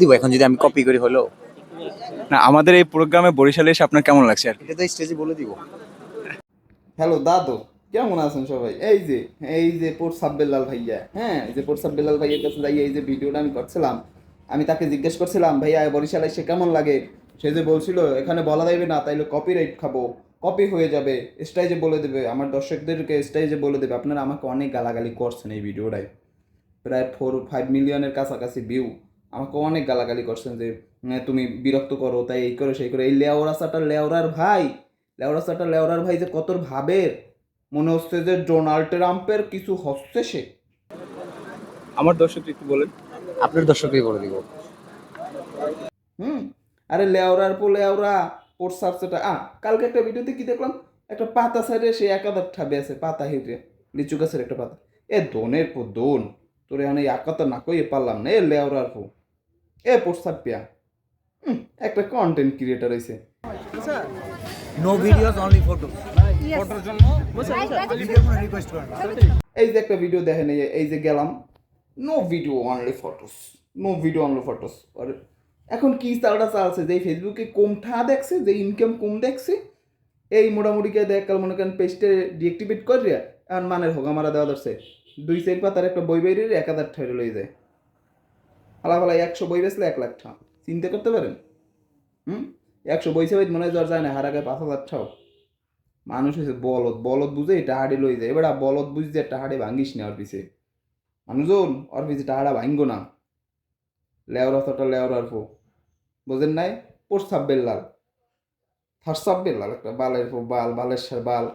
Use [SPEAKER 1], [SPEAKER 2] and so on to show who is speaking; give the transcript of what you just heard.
[SPEAKER 1] দিব এখন যদি আমি কপি করি হলো?
[SPEAKER 2] না আমাদের এই প্রোগ্রামে বরিশালে এসে আপনার কেমন লাগছে আর কি?
[SPEAKER 1] এটা তো স্টেজে বলে দিব।
[SPEAKER 3] হ্যালো দাদু কেমন আছেন সবাই? এই যে এই যে পোর সাব্বেলাল ভাইয়া হ্যাঁ এই যে পোর সাব্বেলাল ভাইয়ের কাছে যাই এই যে ভিডিওটা আমি করছিলাম আমি তাকে জিজ্ঞেস করছিলাম ভাইয়া বরিশালে এসে কেমন লাগে? সে যে বলছিল এখানে বলা যাবে না তাইলে কপিরাইট খাব কপি হয়ে যাবে স্টাইজে বলে দেবে আমার দর্শকদেরকে স্টাইজে বলে দেবে। আপনারা আমাকে অনেক গালাগালি করছেন এই ভিডিওটায়। প্রায় ফোর ফাইভ মিলিয়নের কাছাকাছি ভিউ আমাকে অনেক গালাগালি করছেন যে তুমি বিরক্ত করো তাই এই করো সেই করে। এই লেওরাসাটা লেওরার ভাই লেওরাসাটা লেওরার ভাই যে কত ভাবের? মনে হচ্ছে যে ডোনাল্ড ট্রাম্পের কিছু হচ্ছে সে।
[SPEAKER 2] আমার দর্শক একটু বলেন।
[SPEAKER 1] আপনার দর্শকই বলে দিব।
[SPEAKER 3] হুম আরে লেওরার পো লেওরা পোর সাবসেটা আ কালকে একটা ভিডিওতে কি দেখলাম? একটা পাতা সাইডে সে একাদার ঠাবে আছে পাতা হেঁটে লিচু গাছের একটা পাতা। এ দোনের পো দোন তোরে এখানে একাতা না কইয়ে পারলাম না এ লেওরার পো। এ পোর সাপিয়া হুম, একটা কন্টেন্ট ক্রিয়েটার হয়েছে
[SPEAKER 1] নো ভিডিওস অনলি ফটো
[SPEAKER 3] এই যে একটা ভিডিও দেখেন এই এই যে গেলাম no video only photos no video only photos আর এখন কি চালটা চালছে যে ফেসবুকে কম ঠা দেখছে যে ইনকাম কম দেখছে এই মোটামুটি কে দেখ কাল মনে করেন পেজটা ডিঅ্যাক্টিভেট করে আর মানের হোগা মারা দেওয়া ধরছে। দুই চার পাতার একটা বই বাইরে এক হাজার ঠাইরে লই যায়। ফালা ফালা একশো বই বেচলে এক লাখ ঠা চিন্তা করতে পারেন? হুম? একশো বই সেবাই মনে হয় যায় না, হার আগে পাঁচ হাজার ঠাও মানুষ হয়েছে বলদ বলদ বুঝে টাহাড়ে লই যায়। এবার বলদ বুঝতে টাহাড়ে ভাঙ্গিস না ওর পিছে। মানুষজন, ওর পিছে টাহাড়া ভাঙ্গো না। লেওরা তোটা লেওরার ফো। বোঝেন নাই? প্রস্তাব বেল্লাল। থারসাব বেল্লাল, একটা বালের বাল বালের বাল।